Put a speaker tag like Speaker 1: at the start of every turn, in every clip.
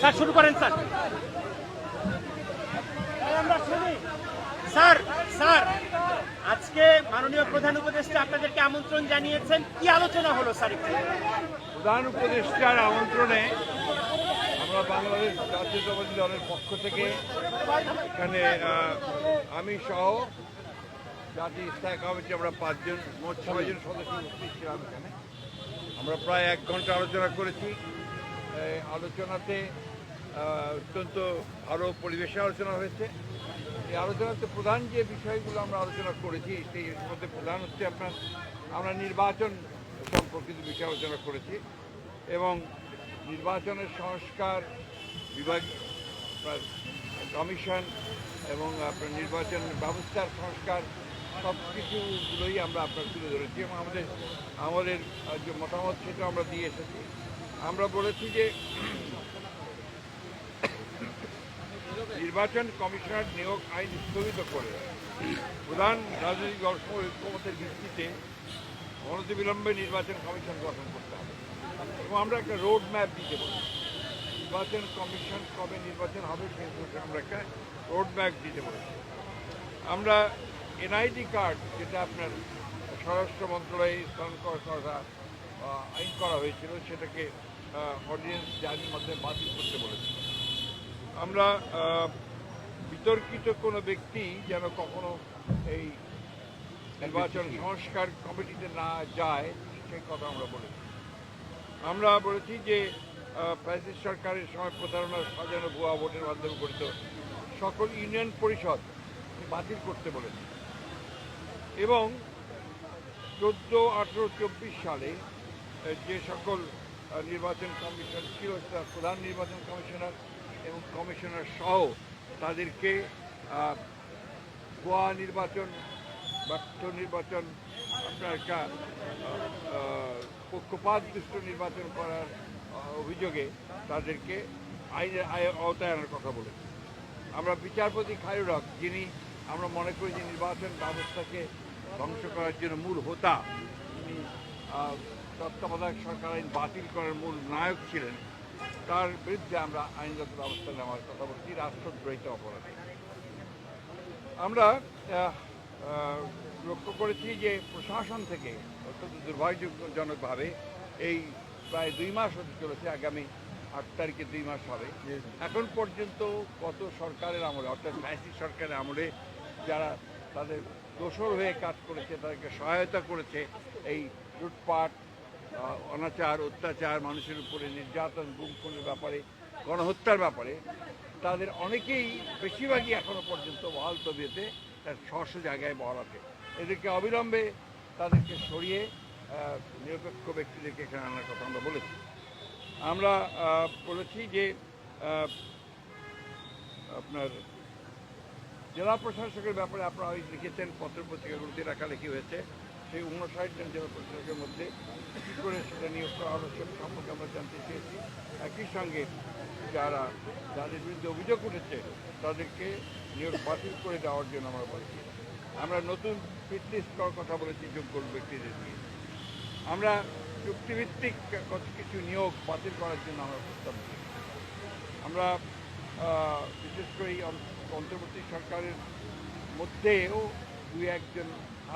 Speaker 1: Sir, শুরু করেন, sir. Sir sir, আজকে মাননীয় প্রধান উপদেষ্টা আপনাদেরকে আমন্ত্রণ জানিয়েছেন। কি আলোচনা হলো, স্যার
Speaker 2: প্রধান উপদেষ্টার আমন্ত্রণে আমরা বাংলাদেশ জাতীয়তাবাদী দলের পক্ষ থেকে এখানে আমি সহ জাতীয় স্থায়ী কমিটি, আমরা পাঁচজন, মোট ছয়জন সদস্য উপস্থিত ছিলাম এখানে। আমরা প্রায় এক ঘণ্টা আলোচনা করেছি। আলোচনাতে অত্যন্ত ভালো পরিবেশে আলোচনা হয়েছে। এই আলোচনাতে প্রধান যে বিষয়গুলো আমরা আলোচনা করেছি, সেই মধ্যে প্রধান হচ্ছে আপনার, আমরা নির্বাচন সম্পর্কিত বিষয় আলোচনা করেছি এবং নির্বাচনের সংস্কার বিভাগ কমিশন এবং আপনার নির্বাচন ব্যবস্থার সংস্কার সব কিছুগুলোই আমরা আপনার তুলে ধরেছি এবং আমাদের আমাদের যে মতামত সেটা আমরা দিয়ে এসেছি। আমরা বলেছি যে নির্বাচন কমিশনার নিয়োগ আইন স্থগিত করে। প্রধান রাজনৈতিক সমূহ ঐক্যমতের ভিত্তিতে অনতিবিলম্বে নির্বাচন কমিশন গঠন করতে হবে। এবং আমরা একটা রোড ম্যাপ দিতে পারি নির্বাচন কমিশন কবে নির্বাচন হবে সেই আমরা একটা রোড ম্যাপ দিতে পারি আমরা এনআইডি কার্ড যেটা আপনার স্বরাষ্ট্র মন্ত্রণালয়ে স্থান আহ, আইন করা হয়েছিল সেটাকে অডিয়েন্স জারির মাধ্যমে বাতিল করতে বলেছে। আমরা বিতর্কিত কোনো ব্যক্তি যেন কখনো এই নির্বাচন সংস্কার কমিটিতে না যায় সেই কথা আমরা বলেছি। আমরা বলেছি যে প্যাসিস সরকারের সময় প্রতারণা সাজানো ভুয়া ভোটের মাধ্যমে গঠিত সকল ইউনিয়ন পরিষদ বাতিল করতে বলেছে। এবং চোদ্দ আঠেরো চব্বিশ সালে যে সকল নির্বাচন কমিশন ছিল প্রধান নির্বাচন কমিশনার এবং কমিশনার সহ তাদেরকে গোয়া নির্বাচন, ব্যর্থ নির্বাচন, আপনার একটা পক্ষপাত দুষ্ট নির্বাচন করার অভিযোগে তাদেরকে আইনের আওতায় আনার কথা বলেছি। আমরা বিচারপতি খায়ুরক যিনি আমরা মনে করি যে নির্বাচন ব্যবস্থাকে ধ্বংস করার জন্য মূল হোতা, তিনি তত্ত্বাবধায়ক সরকার আইন বাতিল করার মূল নায়ক ছিলেন তার বিরুদ্ধে আমরা আইনগত ব্যবস্থা নেওয়ার কথা বলছি রাষ্ট্রদ্রোহিত অপরাধে। আমরা লক্ষ্য করেছি যে প্রশাসন থেকে অত্যন্ত দুর্ভাগ্যজনকভাবে এই প্রায় দুই মাস হতে চলেছে আগামী আট তারিখে দুই মাস হবে। এখন পর্যন্ত কত সরকারের আমলে অর্থাৎ ফ্যাসি সরকারের আমলে যারা তাদের দোষর হয়ে কাজ করেছে তাদেরকে সহায়তা করেছে এই লুটপাট অনাচার, অত্যাচার, মানুষের উপরে নির্যাতন গুম খুনের ব্যাপারে, গণহত্যার ব্যাপারে, তাদের অনেকেই বেশিরভাগই এখনও পর্যন্ত বহাল তবিয়তে তার স্বস্ব জায়গায় বহাল আছে। এদেরকে অবিলম্বে তাদেরকে সরিয়ে নিরপেক্ষ ব্যক্তিদেরকে এখানে আনার কথা আমরা বলেছি। আমরা বলেছি যে আপনার জেলা প্রশাসকের ব্যাপারে আপনারা লিখেছেন পত্র পত্রিকাগুলোতে লেখালেখি হয়েছে। সেই উনষাট জন জেলা প্রশাসকের মধ্যে কী করে সেটা নিয়োগ করা হলো সে সম্পর্কে আমরা জানতে চেয়েছি। একই সঙ্গে যারা যাদের বিরুদ্ধে অভিযোগ উঠেছে, তাদেরকে নিয়োগ বাতিল করে দেওয়ার জন্য আমরা বলেছি। আমরা নতুন ফিটনেস করার কথা বলেছি যোগ্য ব্যক্তিদের নিয়ে। আমরা চুক্তিভিত্তিক কত কিছু নিয়োগ বাতিল করার জন্য আমরা প্রস্তাব দিই আমরা বিশেষ করে অন্তর্বর্তী সরকারের মধ্যেও দুই একজন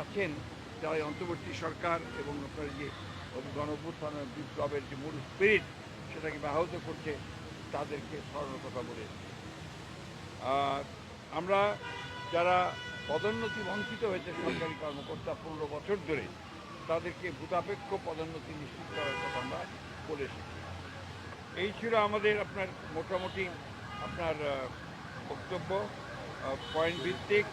Speaker 2: আছেন। যারা এই অন্তর্বর্তী সরকার এবং আপনার যে গণ অভ্যুত্থান বিপ্লবের যে মূল স্পিরিট সেটাকে ব্যাহত করছে, তাদেরকে স্মরণের কথা বলে আর আমরা যারা পদোন্নতি বঞ্চিত হয়েছে সরকারি কর্মকর্তা পনেরো বছর ধরে, তাদেরকে ভূতাপেক্ষ পদোন্নতি নিশ্চিত করার কথা আমরা বলে এসেছি এই ছিল আমাদের আপনার মোটামুটি আপনার বক্তব্য পয়েন্ট ভিত্তিক।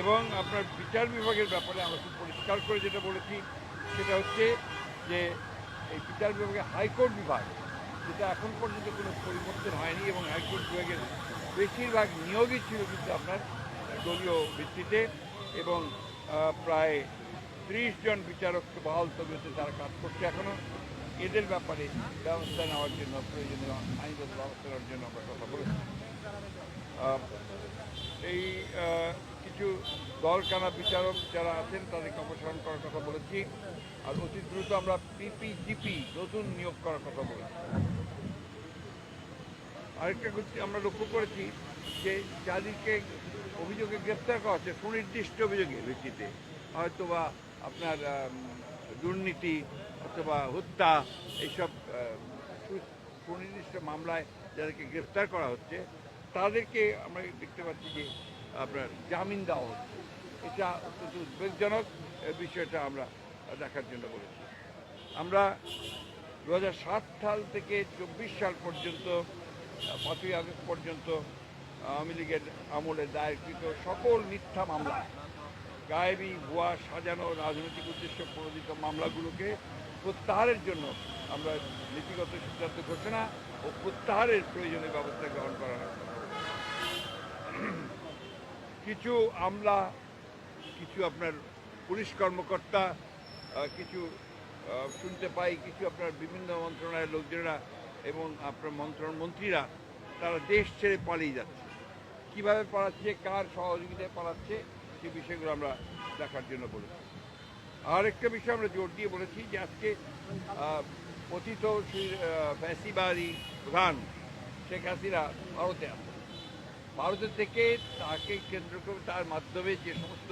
Speaker 2: এবং আপনার বিচার বিভাগের ব্যাপারে আমরা খুব পরিষ্কার করে যেটা বলেছি, সেটা হচ্ছে যে এই বিচার বিভাগে হাইকোর্ট বিভাগ, যেটা এখন পর্যন্ত কোনো পরিবর্তন হয়নি এবং হাইকোর্ট বিভাগের বেশিরভাগ নিয়োগই ছিল কিন্তু আপনার দলীয় ভিত্তিতে এবং প্রায় ত্রিশ জন বিচারককে বহাল তবিয়তে তারা কাজ করছে এখনও এদের ব্যাপারে ব্যবস্থা নেওয়ার জন্য, প্রয়োজনীয় আইনগত ব্যবস্থা নেওয়ার জন্য আমরা কথা বলেছি। এই কিছু দলকানা বিচারক যারা আছেন, তাদেরকে অপসারণ করার কথা বলেছি। আর অতি দ্রুত আমরা পিপিজিপি নতুন নিয়োগ করার কথা বলেছি। আরেকটা আমরা লক্ষ্য করেছি যে যাদেরকে অভিযোগে গ্রেপ্তার করা হচ্ছে, সুনির্দিষ্ট অভিযোগের ভিত্তিতে। হয়তো বা আপনার দুর্নীতি অথবা হত্যা, এইসব সুনির্দিষ্ট মামলায় যাদেরকে গ্রেপ্তার করা হচ্ছে তাদেরকে আমরা দেখতে পাচ্ছি যে আপনার জামিন দেওয়া হচ্ছে এটা অত্যন্ত উদ্বেগজনক বিষয়টা আমরা দেখার জন্য বলেছি। আমরা দু হাজার সাত সাল থেকে চব্বিশ সাল পর্যন্ত, পাঁচই আগস্ট পর্যন্ত আওয়ামী লীগের আমলে দায়েরকৃত সকল মিথ্যা মামলা, গায়েবী ভুয়া সাজানো রাজনৈতিক উদ্দেশ্য প্রণোদিত মামলাগুলোকে প্রত্যাহারের জন্য আমরা নীতিগত সিদ্ধান্ত ঘোষণা ও প্রত্যাহারের প্রয়োজনীয় ব্যবস্থা গ্রহণ করা হয়। কিছু আমলা, কিছু আপনার পুলিশ কর্মকর্তা কিছু শুনতে পাই, কিছু আপনার বিভিন্ন মন্ত্রণালয়ের লোকজনেরা এবং আপনার মন্ত্রণ মন্ত্রীরা, তারা দেশ ছেড়ে পালিয়ে যাচ্ছে। কীভাবে পালাচ্ছে, কার সহযোগিতায় পালাচ্ছে, সে বিষয়গুলো আমরা দেখার জন্য বলেছি। আর একটা বিষয় আমরা জোর দিয়ে বলেছি যে আজকে পতিত ফ্যাসিবাদী প্রধান শেখ হাসিনা ভারতে আছে ভারত থেকে তাকে কেন্দ্র করে তার মাধ্যমে যে সমস্ত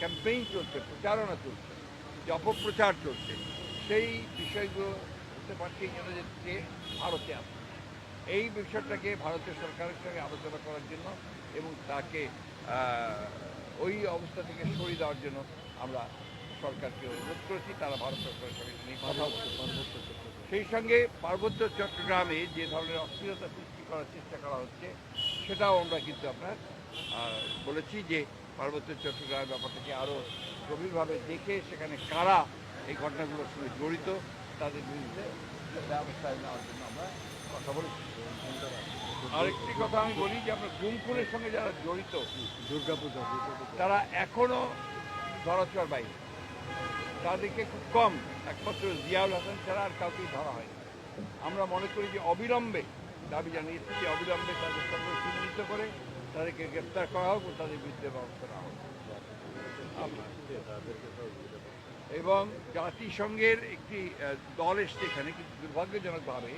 Speaker 2: ক্যাম্পেইন চলছে, প্রচারণা চলছে, যে অপপ্রচার চলছে, সেই বিষয়গুলো বুঝতে পারছি যে ভারতে আছে। এই বিষয়টাকে ভারতের সরকারের সঙ্গে আলোচনা করার জন্য এবং তাকে ওই অবস্থা থেকে সরিয়ে দেওয়ার জন্য আমরা সরকারকে অনুরোধ করেছি, তারা ভারত সরকারের সঙ্গে কথা বলছে সেই সঙ্গে পার্বত্য চট্টগ্রামে যে ধরনের অস্থিরতা সৃষ্টি করার চেষ্টা করা হচ্ছে সেটাও আমরা কিন্তু আপনার বলেছি যে পার্বত্য চট্টগ্রামের ব্যাপারটাকে আরও গভীরভাবে দেখে সেখানে কারা এই ঘটনাগুলোর সঙ্গে জড়িত তাদের বিরুদ্ধে ব্যবস্থা নেওয়ার জন্য আমরা কথা বলেছি। আরেকটি কথা আমি বলি যে আমরা গুমখুনের সঙ্গে যারা জড়িত
Speaker 3: দুর্গাপূজা।
Speaker 2: তারা এখনও ধরাছোঁয়ার বাইরে। তাদেরকে খুব কম একমাত্র জিয়াউল হাসান ছাড়া আর কাউকেই ধরা হয় আমরা মনে করি যে অবিলম্বে দাবি জানিয়েছি যে অবিলম্বে তাদের সঙ্গে চিহ্নিত করে তাদেরকে গ্রেপ্তার করা হোক ও তাদের বিরুদ্ধে ব্যবস্থা নেওয়া হোক। এবং জাতিসংঘের একটি দল এসছে এখানে কিন্তু দুর্ভাগ্যজনকভাবে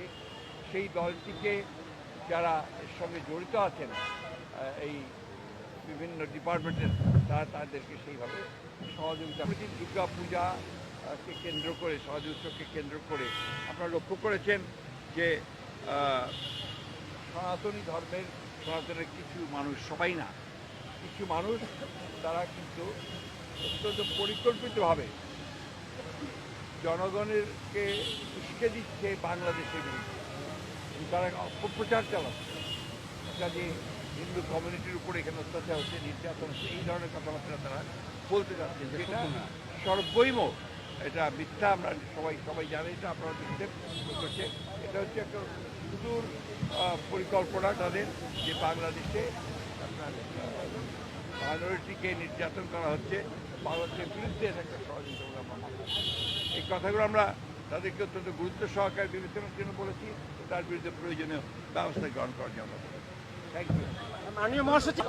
Speaker 2: সেই দলটিকে যারা এর সঙ্গে জড়িত আছেন এই বিভিন্ন ডিপার্টমেন্টের তারা তাদেরকে সেইভাবে সহযোগিতা দুর্গা পূজা কে কেন্দ্র করে উৎসবকে কেন্দ্র করে আপনারা লক্ষ্য করেছেন যে সনাতনী ধর্মের, সনাতনের কিছু মানুষ, সবাই না, কিছু মানুষ তারা কিন্তু অত্যন্ত পরিকল্পিতভাবে জনগণেরকে উস্কে দিচ্ছে বাংলাদেশের বিরুদ্ধে। তারা অপপ্রচার চালাচ্ছে। কাজে হিন্দু কমিউনিটির উপরে এখানে অত্যাচার হচ্ছে নির্যাতন হচ্ছে এই ধরনের কথাবার্তা তারা বলতে যাচ্ছে। যেটা সর্বৈম এটা মিথ্যা আমরা সবাই সবাই জানে এটা আপনারা দেখতে করছে। এটা হচ্ছে একটা সুদূর পরিকল্পনা তাদের যে বাংলাদেশে আপনার মাইনরিটিকে নির্যাতন করা হচ্ছে বাংলাদেশের বিরুদ্ধে এটা একটা ষড়যন্ত্র বলে আমরা এই কথাগুলো আমরা তাদেরকে অত্যন্ত গুরুত্ব সহকারে বিবেচনার জন্য বলেছি তার বিরুদ্ধে প্রয়োজনীয় ব্যবস্থা গ্রহণ করার জন্য
Speaker 1: মাননীয় মহাসচিব।